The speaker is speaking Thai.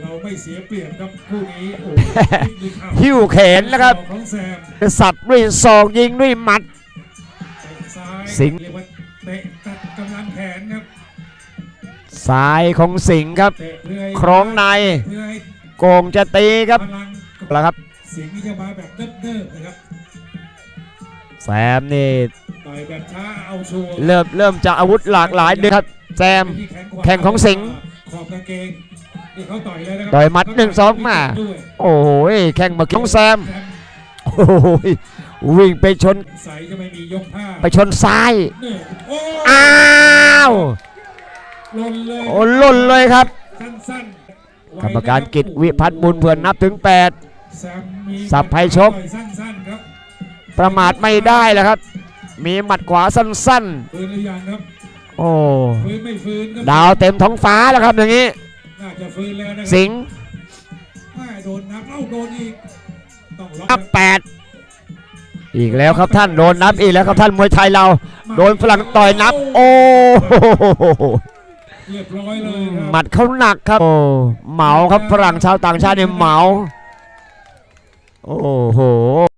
เราไม่เสียเปรียบครับคู่นี้โอ้โหนี่ครับหิ้วแขนแล้วครับของแซมสับด้วยศอกยิงด้วยหมัดเตะซ้ายสิงห์ เรียกว่าเตะตัดกำลังแขนครับซ้ายของสิงห์ครับ เตะเพื่อให้ครองในเพื่อให้โกงจะตีครับพลังแล้วครับเสียงนี่จะมาแบบเนิบๆนะครับแซมนี่ต่อยแบบช้าเอาชัวร์เริ่มเริ่มจะอาวุธหลากหลายด้วยครับ แซมที่ขวาแข่งของสิงห์ ขอบกางเกงนี่เขา ต่อยเลยนะครัต่อยหมัดหนึ่งสองมาด้วยโอ้โหแข่งมาของแซมแซมโอ้โหวิ่งไปชนใสจะไม่มียกผ้าไปชนซ้ายนี่โอ้อ้าวหล่นเลยโอ้หล่นเลยครับสั้นๆกรรมการกิจวิพัฒน์บุญเพื่อนนับถึงแซมมีสับให้ชกต่อยสั้นๆครับ8ประมาทไม่ได้แล้วครับ มีหมัดขวาสั้นฟื้นหรือยังครับๆโอ้ฟื้นไม่ฟื้นครับดาวเต็มท้องฟ้าแล้วครับอย่างนี้น่า จะฟื้นแล้วนะครัสิงห์แม่โดนนับเอ้าโดนอีกต้องล็อกนับแปดอีกแล้วครับท่านโดนนับอีกแล้วครับท่านมวยไทยเรา โดนฝรั่งต่อยนับ โอ้โหเรียบร้อยเลยครับหมัดเขาหนักครับโอ้เหมาครับฝรั่งชาวต่างชาติเนี่ยเหมา โอ้โห